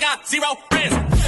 I got zero friends.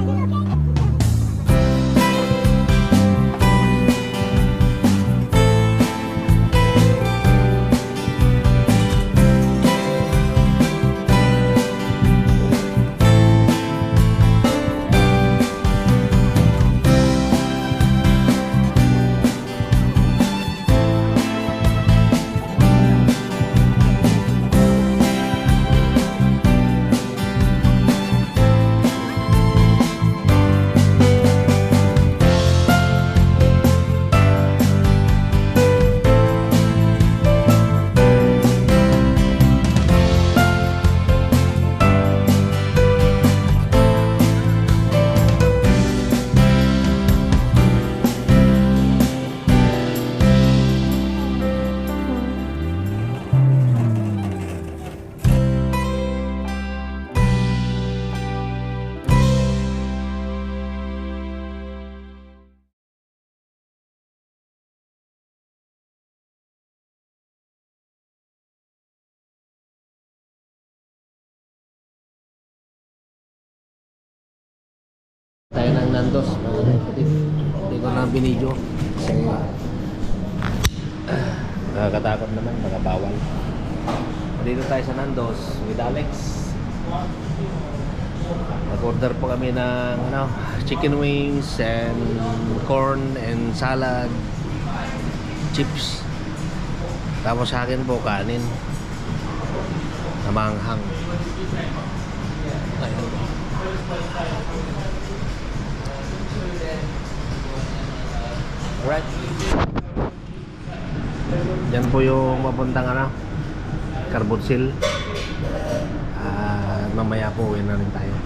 Hurry! Tayo ng Nandos. Mga kapatid hindi ko na binidyo. Kasi nakakatakot naman mga bawal. Dito tayo sa Nandos with Alex. Nag-order po kami ng ano, chicken wings and corn and salad chips. Tapos sa akin po kanin. Na manghang Ayun. Alright. Yan po yung mapuntang ano, Carbotsil. At mamaya po uwi na rin tayo.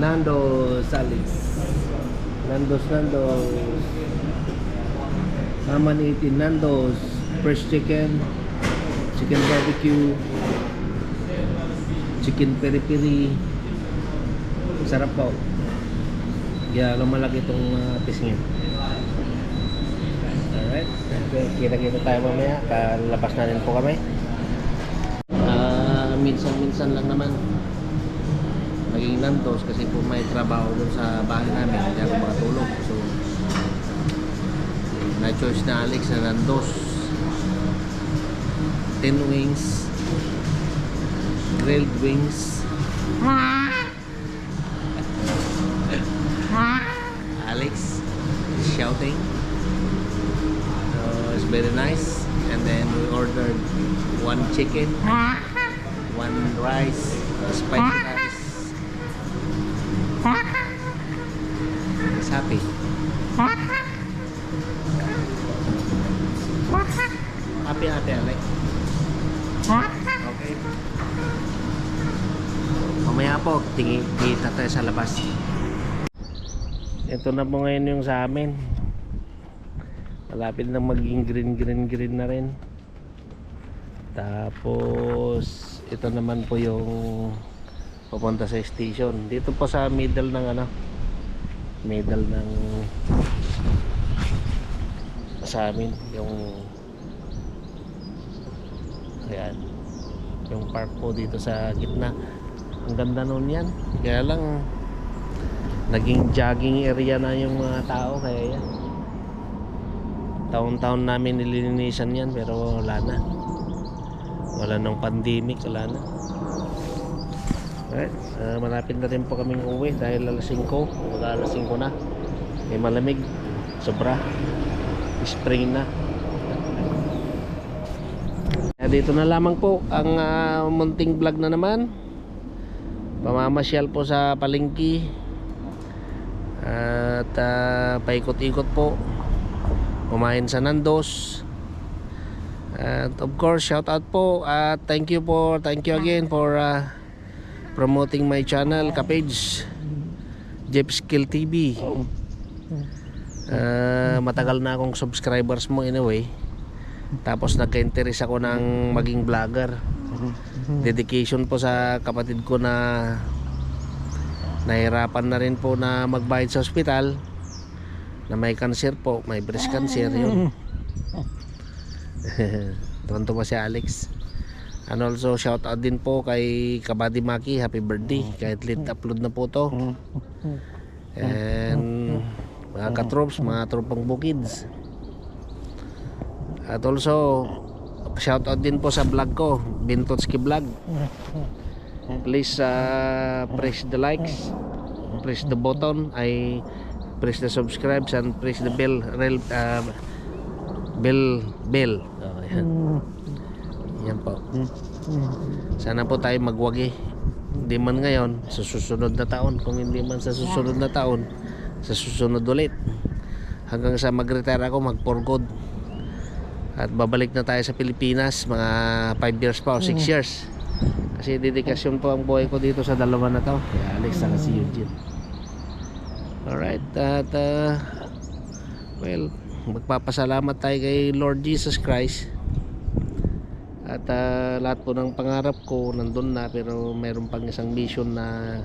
Nando's Alex. Nando's Nando's. Naman 18 Nando's. Fresh chicken. Chicken barbecue. Chicken peri-peri. Sarap po. Kaya lumalaki itong uh, pisngin. Alright. Kita-kita tayo mamaya. Kalabas na rin po kami. Ah, minsan-minsan lang naman. Naging nandos kasi po may trabaho dun sa bahay namin. Hindi ako makatulog. So, na-choice na Alex na nandos. 10 wings. Grilled wings. Alex shouting. Very nice. And then we ordered one chicken, one rice, spicy rice. He's happy. Happy ate Alex. Okay. Mamaya po, tingin kita tayo sa labas. Ito na po ngayon yung sa amin. Malapit na maging green green green na rin. Tapos ito naman po yung papunta sa station. Dito po sa middle ng ano medal ng sa amin yung ayan yung park po dito sa gitna ang ganda nun yan kaya lang naging jogging area na yung mga tao kaya yan taon-taon namin nililinisan yan pero wala na. Wala nang pandemic wala na. Alright, ah, malapit na rin po kaming uwi dahil alas 5 mag alas 5 na. May malamig. Sobra. Spring na. Kaya dito na lamang po ang ah, munting vlog na naman. Pamamasyal po sa palengke. At ah, paikot-ikot po kumain sa Nandos. At of course shout out po. At thank you po thank you again for ah, promoting my channel kapage. Jeep Skill TV Ah, matagal na akong subscribers mo anyway. Tapos nagka-interest ako ng maging vlogger. Dedication po sa kapatid ko na nahirapan na rin po na magbayad sa ospital na may cancer po may breast cancer yun. Tuwan si Alex. And also shout out din po kay Kabady Maki. Happy birthday. Kahit late upload na po to. And mga katrops mga tropang bukids. At also shout out din po sa vlog ko Bintotski Vlog. Please uh, press the likes press the button. I press the subscribe and press the bell rel, uh, bell bell. Oh, yan. yan po. Sana po tayo magwagi. Hindi man ngayon sa susunod na taon. Kung hindi man sa susunod na taon sa susunod ulit. Hanggang sa mag-retire ako mag for good at babalik na tayo sa Pilipinas mga 5 years pa o 6 years. Kasi dedikasyon po ang buhay ko dito sa dalawa na to. Kaya Alex saka si Eugene alright at uh, well magpapasalamat tayo kay Lord Jesus Christ. At ah, lahat po ng pangarap ko nandun na pero mayroon pang isang mission na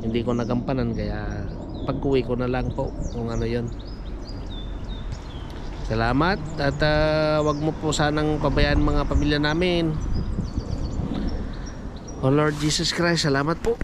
hindi ko nagampanan kaya pag uwi ko na lang po kung ano yon salamat at ah, wag mo po sanang pabayaan mga pamilya namin. Oh Lord Jesus Christ salamat po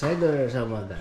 谁的人什么的。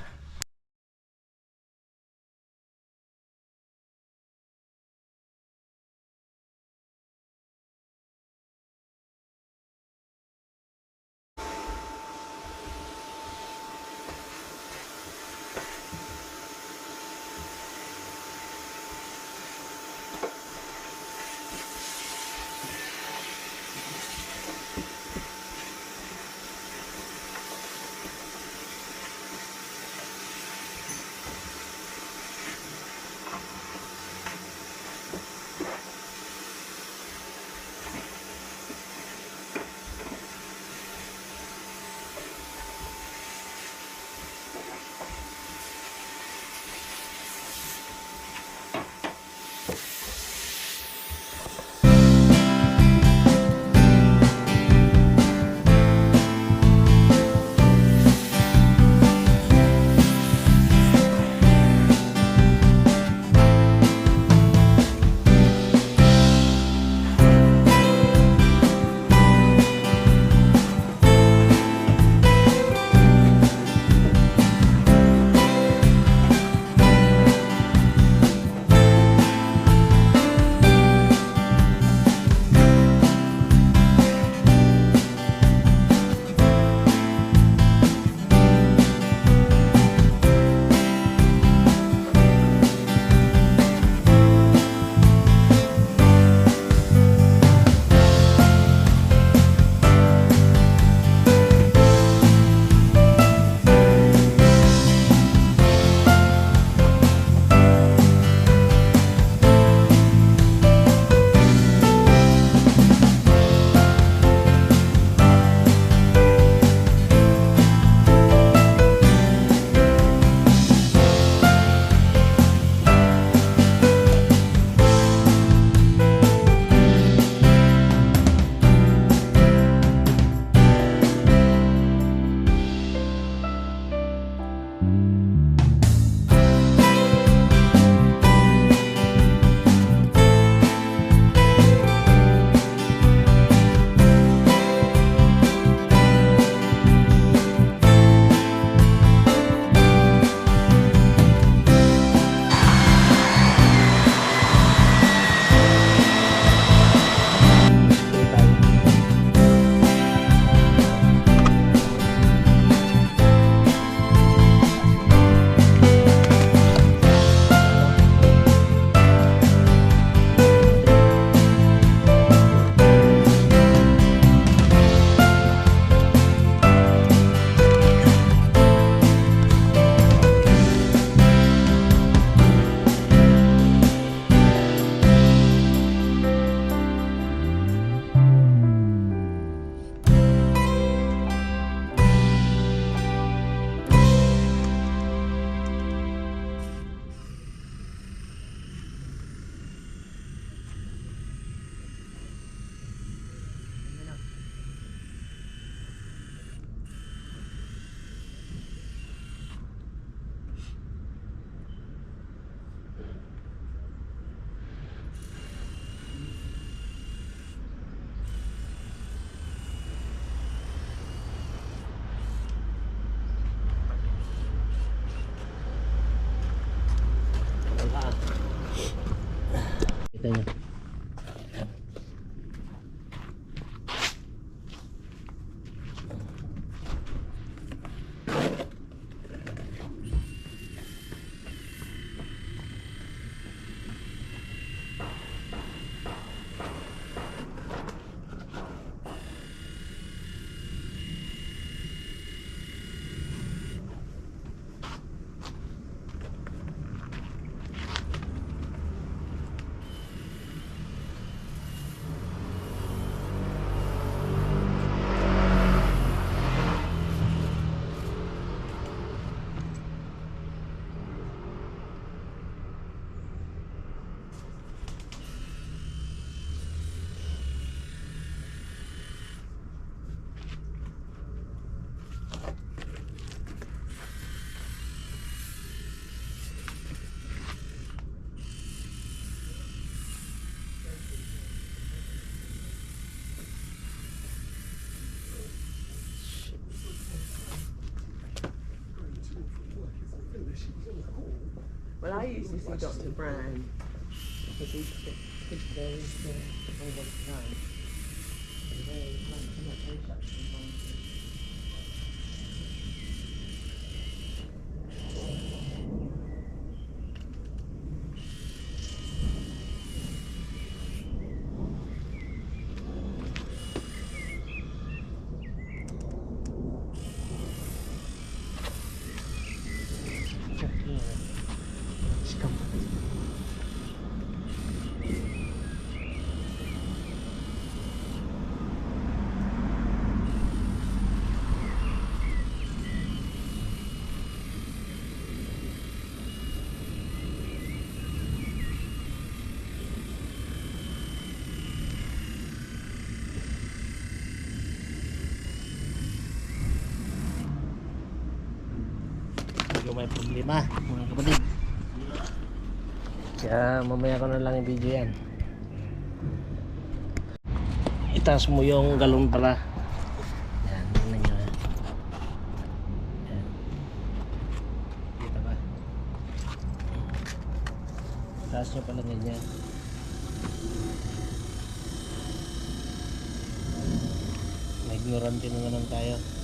等一下 Well, I to see Dr. Brown because he's, very, very, very, may problema. Mga kapatid. Kaya mamaya ko na lang i-video yan. Itas mo yung galon pala yan tingnan nyo yan. Kita ba? Itas nyo pala ganyan. Ignorante na naman tayo.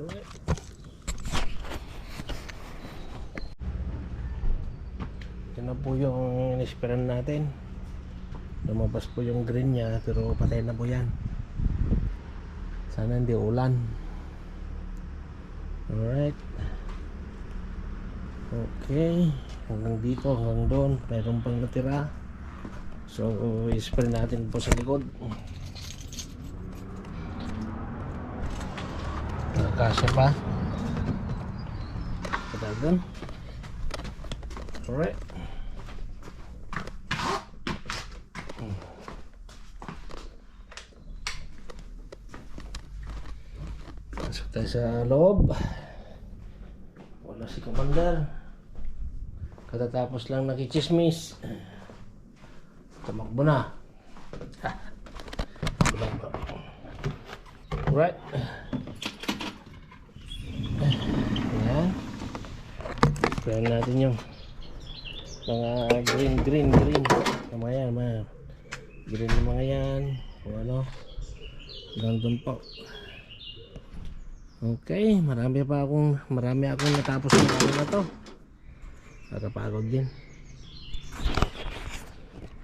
Alright. Ito na po yung inisperan natin. Lumabas po yung green niya pero patay na po yan. Sana hindi ulan. Alright. Okay. Hanggang dito, hanggang doon. Mayroon pang natira. So, ispray natin po sa likod. kasya pa. Padagan alright. Pasok tayo sa loob. Wala si commander. Katatapos lang nakichismis tumakbo na. Alright. Sprayan natin yung mga green, green, green. Yung mga yan, mga green yung mga yan. Kung ano. Gandun po. Okay, marami pa akong, marami akong natapos ng ano na to. Nakapagod din.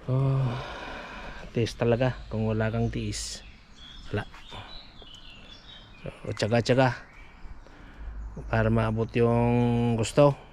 Oh, tiis talaga kung wala kang tiis. Wala. So, tsaga-tsaga para maabot yung gusto.